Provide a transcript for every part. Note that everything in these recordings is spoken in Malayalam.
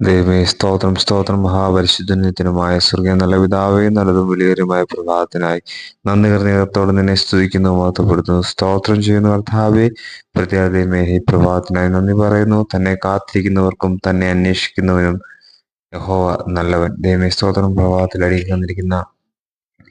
ദൈവമേ സ്തോത്രം സ്തോത്രം. മഹാപരിശുദ്ധനത്തിനുമായ സ്വർഗീയ നല്ല പിതാവേയും നല്ലതും വലിയവരുമായ പ്രഭാതത്തിനായി നന്ദി കർണീകത്തോടെ നിന്നെ സ്തുതിക്കുന്നു മഹത്വപ്പെടുത്തുന്നു സ്തോത്രം ചെയ്യുന്ന കർത്താവേ. പ്രത്യേകതയുമേ ഈ പ്രഭാതത്തിനായി നന്ദി പറയുന്നു. തന്നെ കാത്തിരിക്കുന്നവർക്കും തന്നെ അന്വേഷിക്കുന്നവനും യഹോവ നല്ലവൻ. ദൈവമേ സ്തോത്രം പ്രഭാതത്തിൽ അടിയിൽ വന്നിരിക്കുന്ന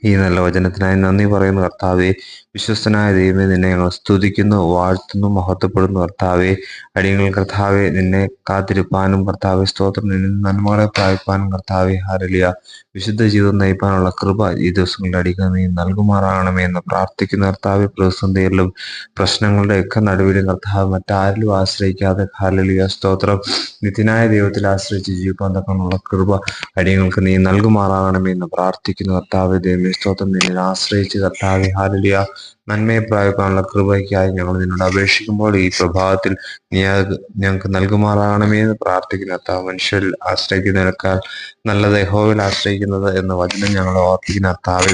ഈ നല്ല വചനത്തിനായി നന്ദി പറയുന്നു. കർത്താവെ വിശ്വസ്തനായ ദൈവമേ നിന്നെ ഞങ്ങൾ സ്തുതിക്കുന്നു വാഴ്ത്തുന്നു മഹത്വപ്പെടുന്നു. കർത്താവെ അടിയങ്ങൾ കർത്താവെ നിന്നെ കാത്തിരിപ്പാനും കർത്താവെ സ്തോത്രം. നിന്നെ നന്മകളെ പ്രാപിപ്പാനും കർത്താവെ ഹാരലിയ വിശുദ്ധ ജീവിതം നയിപ്പാനുള്ള കൃപ ഈ ദിവസങ്ങളുടെ അടികൾ നീ നൽകുമാറാകണമേ എന്ന് പ്രാർത്ഥിക്കുന്ന കർത്താവെ. പ്രതിസന്ധികളിലും പ്രശ്നങ്ങളുടെ ഒക്കെ നടുവിലും കർത്താവ് മറ്റാരിലും ആശ്രയിക്കാതെ ഹാരലിയ സ്തോത്രം. നിത്യനായ ദൈവത്തിൽ ആശ്രയിച്ച് ജീവിക്കാൻ തക്കാനുള്ള കൃപ അടിയങ്ങൾക്ക് നീ നൽകുമാറാകണമേ എന്ന് പ്രാർത്ഥിക്കുന്നു കർത്താവ് ദൈവമേ. സ്തോത്രം നിന്നെ ആശ്രയിച്ച് കർത്താവെ ഹാലിയ നന്മയെ പ്രാപിക്കാനുള്ള കൃപയ്ക്കായി ഞങ്ങൾ നിന്നോട് അപേക്ഷിക്കുമ്പോൾ ഈ പ്രഭാതത്തിൽ നീ ഞങ്ങൾക്ക് നൽകുമാറാകണമേ എന്ന് പ്രാർത്ഥിക്കുന്നു. കർത്താവ് മനുഷ്യരിൽ ആശ്രയിക്കുന്നതിനേക്കാൾ നല്ലത് യഹോവിൽ ആശ്രയിക്കുന്നത് എന്ന വചനം ഞങ്ങൾ ഓർപ്പിക്കുന്ന. കർത്താവ്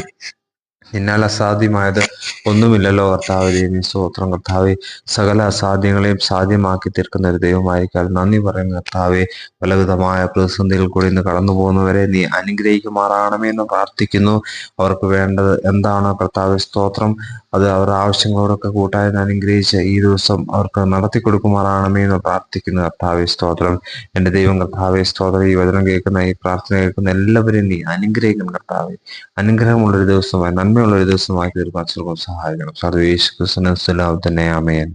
നിന്നാൽ അസാധ്യമായത് ഒന്നുമില്ലല്ലോ കർത്താവ് ദൈവമേ സ്തോത്രം. കർത്താവെ സകല അസാധ്യങ്ങളെയും സാധ്യമാക്കി തീർക്കുന്ന ഒരു ദൈവമായിരിക്കാൻ നന്ദി പറയുന്ന കർത്താവെ. പലവിധമായ പ്രതിസന്ധികൾ കൂടി ഇന്ന് കടന്നു പോകുന്നവരെ നീ അനുഗ്രഹിക്കുമാറാകണമേ എന്ന് പ്രാർത്ഥിക്കുന്നു. അവർക്ക് വേണ്ടത് എന്താണ്? കർത്താവ് സ്തോത്രം. അത് അവരുടെ ആവശ്യങ്ങളോടൊക്കെ കൂട്ടായി അനുഗ്രഹിച്ച് ഈ ദിവസം അവർക്ക് നടത്തി കൊടുക്കുമാറാണമേ എന്ന് പ്രാർത്ഥിക്കുന്നു കർത്താവെ സ്തോത്രം. എന്റെ ദൈവം കർത്താവെ സ്തോത്രം. ഈ വചനം കേൾക്കുന്ന ഈ പ്രാർത്ഥന കേൾക്കുന്ന എല്ലാവരെയും നീ അനുഗ്രഹിക്കണം കർത്താവെ. അനുഗ്രഹമുള്ളൊരു ദിവസമായി. നന്മയുള്ള ഒരു ദിവസമാക്കി തീർക്കാൻ ചെറുപ്പം സഹായിക്കണം സർവേശ് കൃഷ്ണ തന്നെ. ആമേൻ.